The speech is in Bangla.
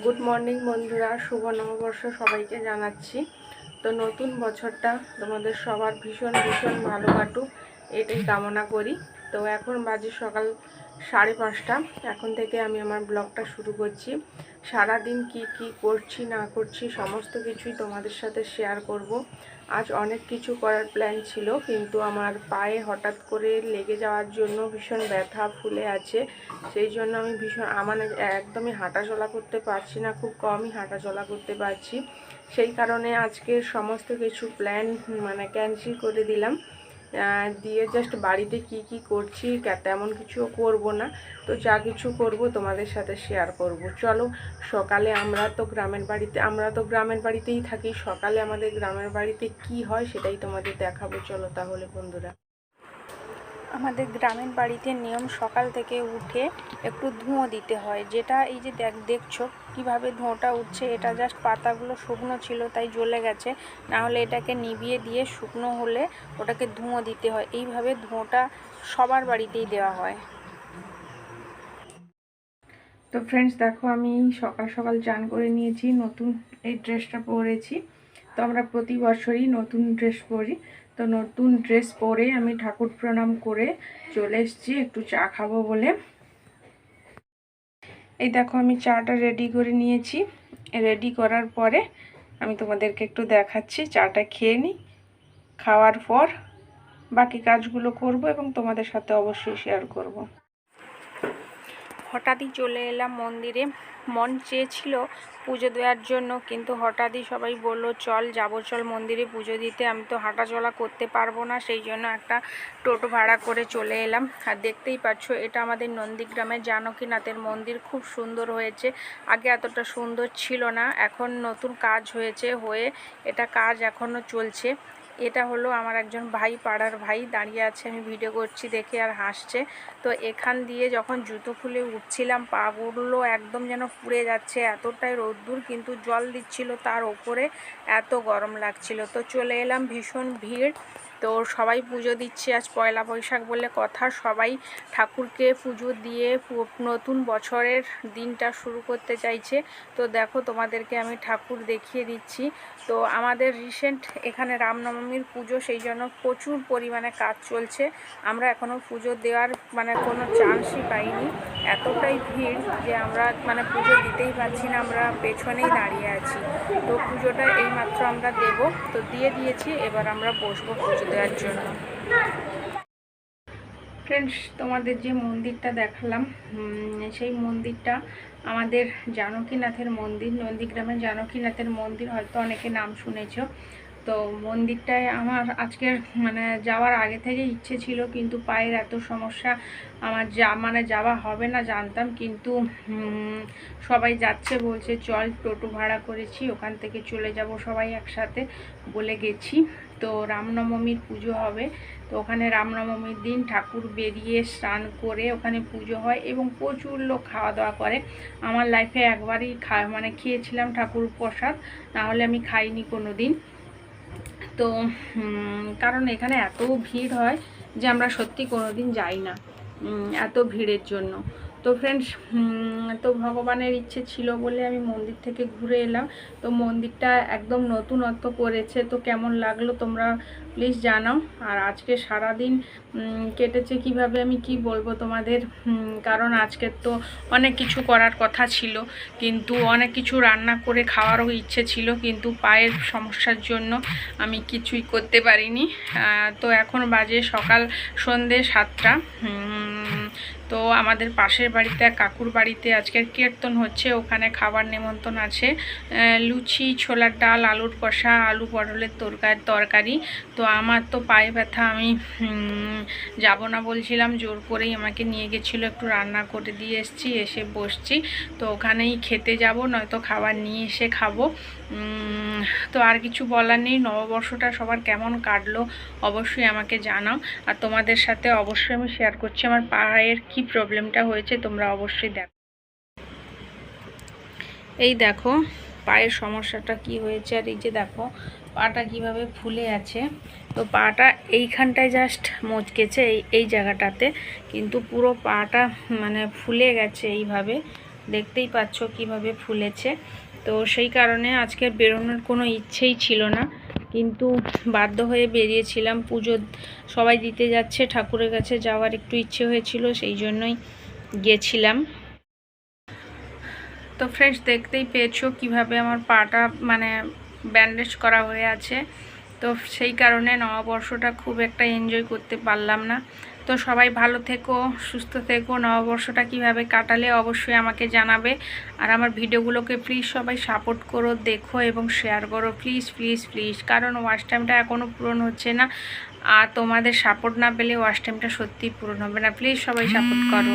গুড মর্নিং বন্ধুরা। শুভ নববর্ষ সবাইকে জানাচ্ছি। তো নতুন বছরটা তোমাদের সবার ভীষণ ভীষণ ভালো কাটুক। এটাই কামনা করি। তো এখন বাজে সকাল সাড়ে পাঁচটা। এখন থেকে আমি আমার ব্লগটা শুরু করছি। সারাদিন কি কি করছি, না করছি, সমস্ত কিছুই তোমাদের সাথে শেয়ার করব। আজ অনেক কিছু করার প্ল্যান ছিল, কিন্তু আমার পায়ে হঠাৎ করে লেগে যাওয়ার জন্য ভীষণ ব্যথা ফুলে আছে। সেই জন্য আমি ভীষণ, আমার একদমই হাঁটাচলা করতে পারছি না, খুব কমই হাঁটাচলা করতে পারছি। সেই কারণে আজকে সমস্ত কিছু প্ল্যান মানে ক্যান্সেল করে দিলাম। দিয়ে জাস্ট বাড়িতে কি কি করছি তেমন কিছুও করব না। তো যা কিছু করব তোমাদের সাথে শেয়ার করব। চলো, সকালে আমরা তো গ্রামের বাড়িতে, আমরা তো গ্রামের বাড়িতেই থাকি। সকালে আমাদের গ্রামের বাড়িতে কি হয় সেটাই তোমাদের দেখাবো। চলো তাহলে বন্ধুরা। আমাদের গ্রামের বাড়িতে নিয়ম সকাল থেকে উঠে একটু ধুঁয়ো দিতে হয়। যেটা এই যে দেখ, দেখছ কীভাবে ধোঁয়াটা উঠছে, এটা জাস্ট পাতাগুলো শুকনো ছিল তাই জ্বলে গেছে। না হলে এটাকে নিভিয়ে দিয়ে শুকনো হলে ওটাকে ধুঁয়ো দিতে হয়। এইভাবে ধোঁয়াটা সবার বাড়িতেই দেওয়া হয়। তো ফ্রেন্ডস দেখো আমি সকাল সকাল চান করে নিয়েছি, নতুন এই ড্রেসটা পরেছি। তো আমরা প্রতি বছরই নতুন ড্রেস পরি। তো নতুন ড্রেস পরে আমি ঠাকুর প্রণাম করে চলে এসেছি, একটু চা খাব বলে। এই দেখো, আমি চাটা রেডি করে নিয়েছি। রেডি করার পরে আমি তোমাদেরকে একটু দেখাচ্ছি, চাটা খেয়ে নিই, খাওয়ার পর বাকি কাজগুলো করব এবং তোমাদের সাথে অবশ্যই শেয়ার করব। হঠাৎই চলে এলাম মন্দিরে। মন চেয়েছিল পুজো দেওয়ার জন্য, কিন্তু হঠাৎই সবাই বলল, চল, যাব, চল মন্দিরে পুজো দিতে। আমি তো হাঁটাচলা করতে পারব না, সেই জন্য একটা টোটো ভাড়া করে চলে এলাম। আর দেখতেই পাচ্ছ, এটা আমাদের নন্দীগ্রামের জানকীনাথের মন্দির। খুব সুন্দর হয়েছে। আগে এতটা সুন্দর ছিল না, এখন নতুন কাজ হয়েছে, হয়ে এটা কাজ এখনও চলছে। এটা হলো আমার একজন ভাই, পাড়ার ভাই দাঁড়িয়ে আছে, আমি ভিডিও করছি দেখে আর হাসছে। তো এখান দিয়ে যখন জুতো খুলে উঠছিলাম, পা পাগুলো একদম যেন পুড়ে যাচ্ছে, এতটাই রোদ্দুর, কিন্তু জল দিচ্ছিল তার ওপরে, এত গরম লাগছিল। তো চলে এলাম ভীষণ ভিড়। তো সবাই পুজো দিচ্ছে। আজ পয়লা বৈশাখ বলে কথা। সবাই ঠাকুরকে পুজো দিয়ে নতুন বছরের দিনটা শুরু করতে চাইছে। তো দেখো, তোমাদেরকে আমি ঠাকুর দেখিয়ে দিচ্ছি। তো আমাদের রিসেন্ট এখানে রামনবমীর পুজো, সেই জন্য প্রচুর পরিমাণে কাজ চলছে। আমরা এখনও পুজো দেওয়ার মানে কোনো চান্সই পাইনি। এতটাই ভিড় যে আমরা মানে পুজো দিতেই পারছি না, আমরা পেছনেই দাঁড়িয়ে আছি। তো পুজোটা এইমাত্র আমরা দেব। তো দিয়ে দিয়েছি, এবার আমরা বসবো পুজো দেওয়ার জন্য। ফ্রেন্ডস তোমাদের যে মন্দিরটা দেখালাম সেই মন্দিরটা আমাদের জানকীনাথের মন্দির, নন্দীগ্রামের জানকীনাথের মন্দির, হয়তো অনেকে নাম শুনেছ। তো মন্দিরটায় আমার আজকের মানে যাওয়ার আগে থেকে ইচ্ছে ছিল, কিন্তু পায়ের এত সমস্যা, আমার যা মানে যাওয়া হবে না জানতাম, কিন্তু সবাই যাচ্ছে বলছে, চল টোটো ভাড়া করেছি, ওখান থেকে চলে যাব সবাই একসাথে, বলে গেছি। তো রামনবমীর পুজো হবে, তো ওখানে রামনবমীর দিন ঠাকুর বেরিয়ে স্নান করে ওখানে পুজো হয় এবং প্রচুর লোক খাওয়া দাওয়া করে। আমার লাইফে একবারই খা মানে খেয়েছিলাম ঠাকুর প্রসাদ নাহলে আমি খাইনি কোনো দিন তো কারণ এখানে এত ভিড় হয় যে আমরা সত্যি কোনো দিন যাই না এত ভিড়ের জন্য। তো ফ্রেন্ডস তো ভগবানের ইচ্ছে ছিল বলে আমি মন্দির থেকে ঘুরে এলাম। তো মন্দিরটা একদম নতুনত্ব করেছে। তো কেমন লাগল তোমরা প্লিজ জানাও। আর আজকে সারাদিন কেটেছে কীভাবে আমি কি বলব তোমাদের? কারণ আজকে তো অনেক কিছু করার কথা ছিল। কিন্তু অনেক কিছু রান্না করে খাওয়ারও ইচ্ছে ছিল। কিন্তু পায়ের সমস্যার জন্য আমি কিছুই করতে পারিনি। তো এখন বাজে সকাল সন্ধে সাতটা। তো আমাদের পাশের বাড়িতে, কাকুর বাড়িতে আজকের কীর্তন হচ্ছে। ওখানে খাবার নেমন্তন্ন আছে। লুচি, ছোলার ডাল, আলুর কষা, আলু পটলের তরকারি তরকারি। তো আমার তো পায়ে ব্যথা, আমি যাব না বলছিলাম। জোর করেই আমাকে নিয়ে গেছিল, একটু রান্না করে দিয়ে এসেছি, এসে বসছি। তো ওখানেই খেতে যাব, নয়তো খাবার নিয়ে এসে খাব। তো আর কিছু বলার নেই। নববর্ষটা সবার কেমন কাটলো, অবশ্যই আমাকে জানাও। আর তোমাদের সাথে অবশ্যই আমি শেয়ার করছি। আমার পায়ের কি প্রবলেমটা হয়েছে তোমরা অবশ্যই দেখো। এই দেখো, পায়ের সমস্যাটা কি হয়েছে আর এই যে দেখো, পাটা কীভাবে ফুলে আছে। তো পাটা এইখানটায় জাস্ট মচকেছে এই এই জায়গাটাতে, কিন্তু পুরো পাটা মানে ফুলে গেছে এইভাবে। দেখতেই পাচ্ছ কীভাবে ফুলেছে। তো সেই কারণে আজকে বেরোনোর কোনো ইচ্ছেই ছিল না। কিন্তু বাধ্য হয়ে বেরিয়েছিলাম, পুজো সবাই দিতে যাচ্ছে, ঠাকুরের কাছে যাওয়ার একটু ইচ্ছে হয়েছিল, সেই জন্যই গেছিলাম। তো ফ্রেন্ডস দেখতেই পেয়েছ কীভাবে আমার পাটা মানে ব্যান্ডেজ করা হয়ে আছে। তো সেই কারণে নববর্ষটা খুব একটা এনজয় করতে পারলাম না। তো সবাই ভালো থেকো, সুস্থ থেকো, নববর্ষটা কীভাবে কাটালে অবশ্যই আমাকে জানাবে। আর আমার ভিডিওগুলোকে প্লিজ সবাই সাপোর্ট করো, দেখো এবং শেয়ার করো। প্লিজ প্লিজ প্লিজ কারণ ওয়াশ টাইমটা এখনও পূরণ হচ্ছে না। আর তোমাদের সাপোর্ট না পেলে ওয়াশ টাইমটা সত্যিই পূরণ হবে না। প্লিজ সবাই সাপোর্ট করো।